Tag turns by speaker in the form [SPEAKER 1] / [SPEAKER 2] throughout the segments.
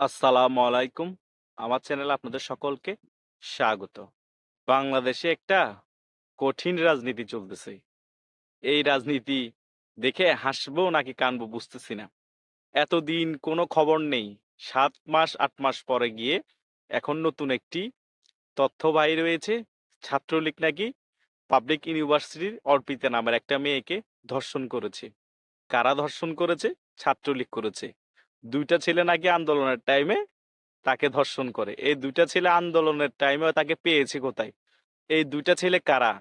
[SPEAKER 1] আসসালামু আলাইকুম। আমার চ্যানেলে আপনাদের সকলকে স্বাগত। বাংলাদেশে একটা কঠিন রাজনীতি চলতেছে। এই রাজনীতি দেখে হাসবো নাকি কানবো বুঝতেছি না। এতদিন কোনো খবর নেই। সাত মাস, আট মাস পরে গিয়ে এখন নতুন একটি তথ্য বাইর হয়েছে। ছাত্রলীগ নাকি পাবলিক ইউনিভার্সিটির অর্পিতা নামের একটা মেয়েকে ধর্ষণ করেছে। কারা ধর্ষণ করেছে? ছাত্রলীগ করেছে। ২ টা ছেলে নাকি আন্দোলনের টাইমে তাকে ধর্ষণ করে। এই দুইটা ছেলে আন্দোলনের টাইমেও তাকে পেয়েছে কোথায়? এই দুইটা ছেলে কারা?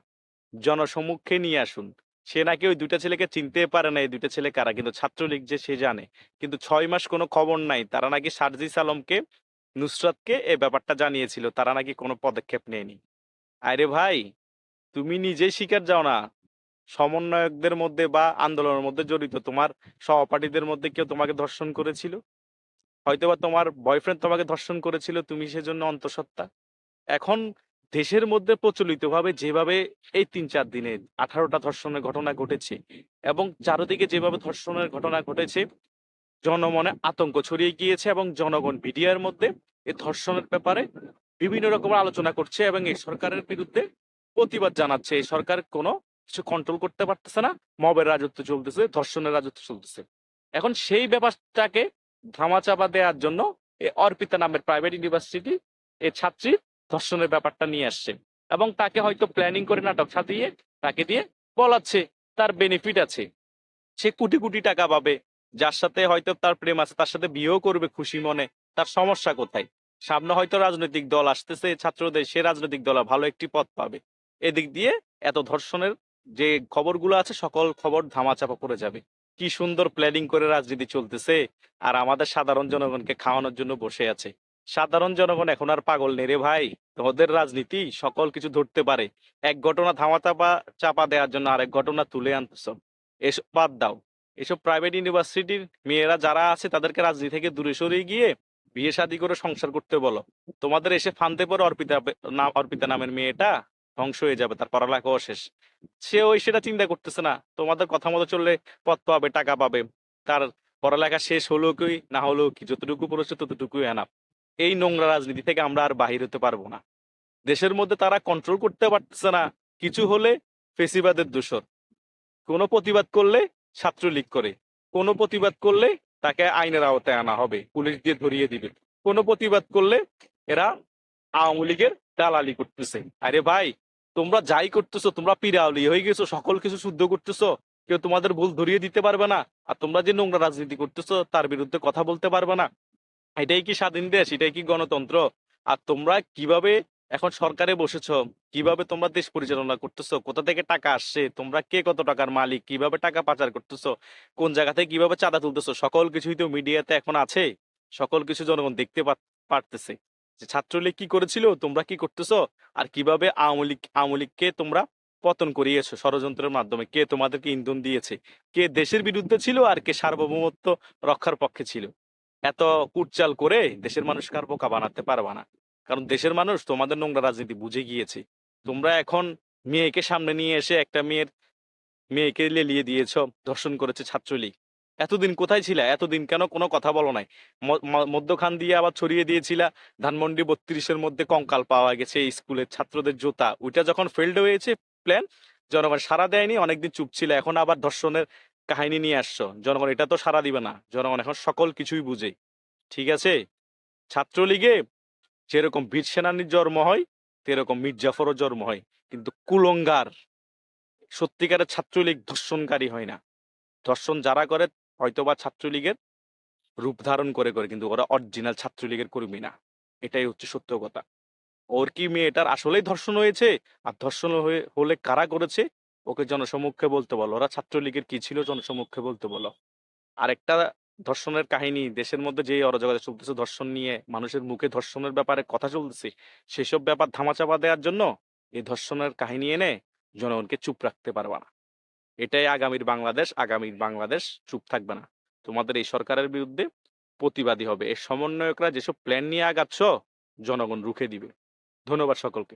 [SPEAKER 1] জনসম্মুখে নিয়ে আসুন। সে নাকি ওই ২ টা ছেলেকে চিনতে পারে না এই ২ টা ছেলে কারা। কিন্তু ছাত্রলীগ যে সে জানে। কিন্তু ছয় মাস কোনো খবর নাই। তারা নাকি সার্জিস আলমকে, নুসরাতকে এই ব্যাপারটা জানিয়েছিল। তারা নাকি কোনো পদক্ষেপ নেয়নি। আরে ভাই, তুমি নিজেই শিকার যাও না। সমন্বয়কদের মধ্যে বা আন্দোলনের মধ্যে জড়িত তোমার সহপাঠীদের মধ্যে কেউ তোমাকে ধর্ষণ করেছিল? হয়তোবা তোমার বয়ফ্রেন্ড তোমাকে ধর্ষণ করেছিল, তুমি সেজন্য অন্তঃসত্ত্বা। এখন দেশের মধ্যে প্রচলিতভাবে যেভাবে এই ৩-৪ দিনে আঠারোটা ধর্ষণের ঘটনা ঘটেছে এবং চারদিকে যেভাবে ধর্ষণের ঘটনা ঘটেছে, জনমনে আতঙ্ক ছড়িয়ে গিয়েছে এবং জনগণ মিডিয়ার মধ্যে এই ধর্ষণের ব্যাপারে বিভিন্ন রকমের আলোচনা করছে এবং এই সরকারের বিরুদ্ধে প্রতিবাদ জানাচ্ছে। এই সরকার কোনো কিছু কন্ট্রোল করতে পারতেছে না। মবের রাজত্ব চলতেছে, ধর্ষণের রাজত্ব চলতেছে। এখন সেই ব্যাপারটাকে ধামাচাপা দেওয়ার জন্য অর্পিতা নামের প্রাইভেট ইউনিভার্সিটি এই ছাত্রী ধর্ষণের ব্যাপারটা নিয়ে আসছে এবং তাকে হয়তো প্ল্যানিং করে নাটক সাজিয়ে তাকে দিয়ে বলাচ্ছে তার বেনিফিট আছে। সে কোটি, কোটি টাকা পাবে। যার সাথে হয়তো তার প্রেম আছে তার সাথে বিয়েও করবে খুশি মনে। তার সমস্যা কোথায়? সামনে হয়তো রাজনৈতিক দল আসতেছে ছাত্রদের সে রাজনৈতিক দল ভালো একটি পথ পাবে। এদিক দিয়ে এত ধর্ষণের যে খবরগুলো আছে, সকল খবর ধামাচাপা পড়ে যাবে। কি সুন্দর প্ল্যানিং করে রাজনীতি চলতেছে, আর আমাদের সাধারণ জনগণকে খাওয়ানোর জন্য বসে আছে। সাধারণ জনগণ এখন আর পাগল নেই রে ভাই। তোদের রাজনীতি সকল কিছু ধরতে পারে। এক ঘটনা ধামাচাপা চাপা দেওয়ার জন্য আরেক ঘটনা তুলে আনতেছ। এসব বাদ দাও। এসব প্রাইভেট ইউনিভার্সিটির মেয়েরা যারা আছে, তাদেরকে রাজনীতি থেকে দূরে সরিয়ে গিয়ে বিয়ে শাদী করে সংসার করতে বলো। তোমাদের এসে ফান্দে পড়ে অর্পিতা অর্পিতা নামের মেয়েটা ধ্বংস হয়ে যাবে। তার পড়ালেখাও শেষ। সে ওই সেটা চিন্তা করতেছে না। তোমাদের কথা মতো চললে পথ পাবে, টাকা পাবে। তার পড়ালেখা শেষ হলো কি না হলো কি যতটুকু পড়েছে ততটুকুই এনাফ। এই নোংরা রাজনীতি থেকে আমরা আর বাহির হতে পারব না। দেশের মধ্যে তারা কন্ট্রোল করতে পারতেছে না। কিছু হলে ফেসিবাদের দোসর। কোনো প্রতিবাদ করলে ছাত্রলীগ করে। কোনো প্রতিবাদ করলে তাকে আইনের আওতায় আনা হবে। পুলিশ দিয়ে ধরিয়ে দিবে। কোনো প্রতিবাদ করলে এরা আওয়ামী লীগের দালালি করতেছে। আরে ভাই তোমরা যাই করতেছো, তোমরা পিরাওলি হয়ে গেছো, সকল কিছু শুদ্ধ করতেছো। কেউ তোমাদের ভুল ধরিয়ে দিতে পারবে না। আর তোমরা যে নোংরা রাজনীতি করতেছো, তার বিরুদ্ধে কথা বলতে পারবে না। এটাই কি স্বাধীন দেশ? এটাই কি গণতন্ত্র? আর তোমরা কীভাবে এখন সরকারে বসেছ কীভাবে তোমরা দেশ পরিচালনা করতেছো? কোথা থেকে টাকা আসছে? তোমরা কে কত টাকার মালিক? কীভাবে টাকা পাচার করতেছো? কোন জায়গা থেকে কীভাবে চাঁদা তুলতেছো? সকল কিছুই তো মিডিয়াতে এখন আছে। সকল কিছু জনগণ দেখতে পারতেছে। যে ছাত্রলীগ কি করেছিল? তোমরা কি করতেছো? আর কীভাবে আওয়ামী লীগ, আওয়ামী লীগকে তোমরা পতন করিয়েছো ষড়যন্ত্রের মাধ্যমে? কে তোমাদেরকে ইন্ধন দিয়েছে? কে দেশের বিরুদ্ধে ছিল আর কে সার্বভৌমত্ব রক্ষার পক্ষে ছিল? এত কুটচাল করে দেশের মানুষকে আর বোকা বানাতে পারবা না। কারণ দেশের মানুষ তোমাদের নোংরা রাজনীতি বুঝে গিয়েছে। তোমরা এখন মেয়েকে সামনে নিয়ে এসে একটা মেয়ের, মেয়েকে লেলিয়ে দিয়েছ। ধর্ষণ করেছে ছাত্রলীগ। এতদিন কোথায় ছিলা? এতদিন কেন কোনো কথা বলো নাই? মধ্যখান দিয়ে আবার ছড়িয়ে দিয়েছিলা ধানমন্ডি বত্রিশের মধ্যে কঙ্কাল পাওয়া গেছে স্কুলের ছাত্রদের জোতা ওইটা যখন ফেল্ড হয়েছে প্ল্যান জনগণ সাড়া দেয়নি, অনেকদিন চুপ ছিল। এখন আবার ধর্ষণের কাহিনী নিয়ে আসছো। জনগণ, এটা তো সাড়া দিবে না। জনগণ এখন সকল কিছুই বুঝে। ঠিক আছে? ছাত্রলীগে যেরকম বীর সেনানীর জন্ম হয়, তেরকম মীর জাফরও জন্ম হয়। কিন্তু কুলঙ্গার, সত্যিকারের ছাত্রলীগ ধর্ষণকারী হয় না। ধর্ষণ যারা করে হয়তোবা ছাত্রলীগের রূপ ধারণ করে, করে কিন্তু ওরা অরিজিনাল ছাত্রলীগের কর্মী না। এটাই হচ্ছে সত্য কথা। ওর কি মেয়েটার আসলেই ধর্ষণ হয়েছে? আর ধর্ষণ হয়ে হলে কারা করেছে? ওকে জনসম্মুখে বলতে বলো। ওরা ছাত্রলীগের কি ছিল জনসম্মুখে বলতে বলো। আরেকটা ধর্ষণের কাহিনী দেশের মধ্যে যেই অরাজকতা চলতেছে ধর্ষণ নিয়ে মানুষের মুখে ধর্ষণের ব্যাপারে কথা চলতেছে। সেসব ব্যাপার ধামাচাপা দেওয়ার জন্য এই ধর্ষণের কাহিনী এনে জনগণকে চুপ রাখতে পারবা না। এটাই আগামীর বাংলাদেশ। আগামীর বাংলাদেশ চুপ থাকবে না। তোমাদের এই সরকারের বিরুদ্ধে প্রতিবাদী হবে। এর সমন্বয়করা যেসব প্ল্যান নিয়ে আগাচ্ছ, জনগণ রুখে দিবে। ধন্যবাদ সকলকে।